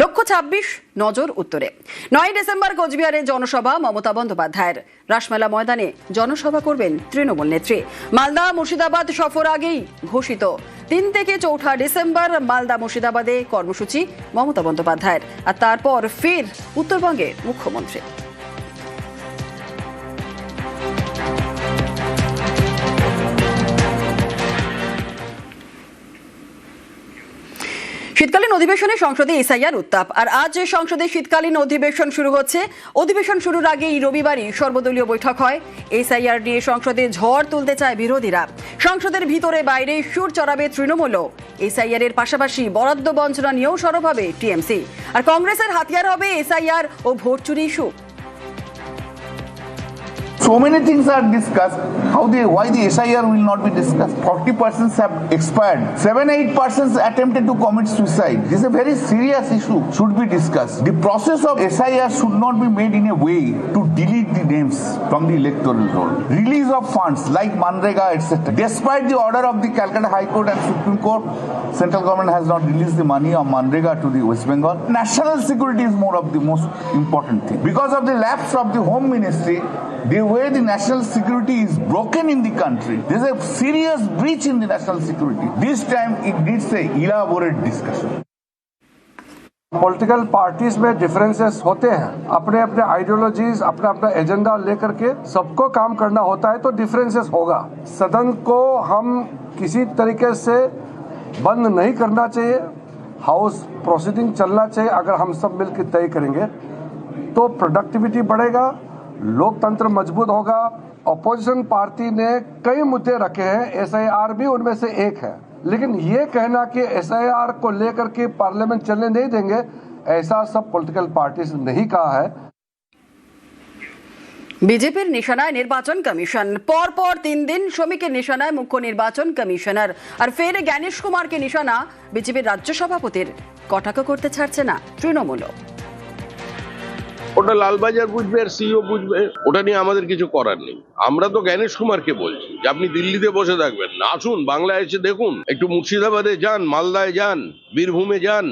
লক্ষ্য ছাব্বিশ, নজর উত্তরে। নয় ডিসেম্বর কোচবিহারে জনসভা, মমতা বন্দ্যোপাধ্যায়ের। রাসমেলা ময়দানে জনসভা করবেন তৃণমূল নেত্রী। মালদা, মুর্শিদাবাদ সফর আগেই ঘোষিত। তিন থেকে চৌঠা ডিসেম্বর মালদা, মুর্শিদাবাদে কর্মসূচি, মমতা বন্দ্যোপাধ্যায়ের। আর তারপর ফের উত্তরবঙ্গের মুখ্যমন্ত্রী। শীতকালীন অধিবেশনে সংসদে এসআইআর উত্তাপ। আর আজ সংসদে শীতকালীন অধিবেশন শুরু হচ্ছে, অধিবেশন শুরুর আগেই রবিবারই সর্বদলীয় বৈঠক হয়। এসআইআর নিয়ে সংসদে ঝড় তুলতে চায় বিরোধীরা। সংসদের ভিতরে বাইরে সুর চড়াবে তৃণমূলও। এসআইআর এর পাশাপাশি বরাদ্দ বঞ্চনা নিয়েও সরব হবে টিএমসি। আর কংগ্রেসের হাতিয়ার হবে এসআইআর ও ভোট চুরি issue. So many things are discussed. How the why the SIR will not be discussed? Forty persons have expired. Seven eight persons attempted to commit suicide. This is a very serious issue. Should be discussed. The process of SIR should not be made in a way to delete the names from the electoral roll. Release of funds like Manrega etc. Despite the order of the Calcutta High Court and Supreme Court, central government has not released the money of Manrega to the West Bengal. National security is more of the most important thing. Because of the lapse of the Home Ministry, the way the national security is broken in the country, there is a serious breach in the national security. This time it needs a elaborate discussion. Political parties में differences होते हैं अपने अपने ideologies अपना अपना agenda लेकर के सबको काम करना होता है तो डिफरेंसेस होगा सदन को हम किसी तरीके से बंद नहीं करना चाहिए हाउस प्रोसीडिंग चलना चाहिए अगर हम सब मिलकर तय करेंगे तो प्रोडक्टिविटी बढ़ेगा लोकतंत्र मजबूत होगा अपोजिशन पार्टी ने कई मुद्दे रखे हैं एसआईआर भी उनमें से एक है लेकिन ये कहना कि एसआईआर को लेकर के पार्लियामेंट चलने नहीं देंगे ऐसा सब पॉलिटिकल पार्टीज ने नहीं कहा है বিজেপির নিশানায় নির্বাচন কমিশন পর পর তিন দিন শ্রমিকের নিশানায় মুখ্য নির্বাচন কমিশনার আর ফের জ্ঞানেশ কুমারকে নিশানা বিজেপির রাজ্য সভাপতির কটাক্ষ করতে ছাড়ছে না তৃণমূলও ওটা লালবাজার বুঝবে আর সিও বুঝবে, ওটা নিয়ে আমাদের কিছু করার নেই। আমরা তো জ্ঞানেশ কুমারকে বলছি, যে আপনি দিল্লিতে বসে থাকবেন না আসুন, বাংলায় এসে দেখুন, একটু মুর্শিদাবাদে যান, মালদায় যান, বীরভূমে যান,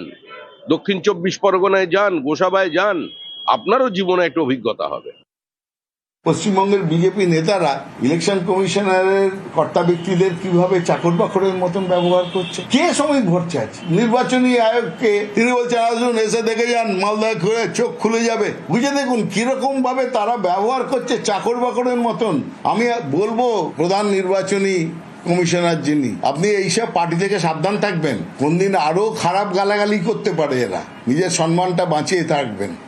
দক্ষিণ চব্বিশ পরগনায় যান, গোসাবায় যান, আপনারও জীবনে একটু অভিজ্ঞতা হবে। পশ্চিমবঙ্গের বিজেপি নেতারা ইলেকশন কমিশনারের কর্তা ব্যক্তিদের কীভাবে চাকর বাকরের মতন ব্যবহার করছে? কে সময় ভোট চাচ্ছে নির্বাচনী আয়োগকে তিনি বলছেন আসুন এসে দেখে যান মালদায় খুলে চোখ খুলে যাবে। বুঝে দেখুন কীরকম ভাবে তারা ব্যবহার করছে চাকর বাকরের মতন। আমি বলব, প্রধান নির্বাচনী কমিশনার যিনি, আপনি এইসব পার্টি থেকে সাবধান থাকবেন। কোনদিন আরও খারাপ গালাগালি করতে পারে এরা। নিজের সম্মানটা বাঁচিয়ে থাকবেন।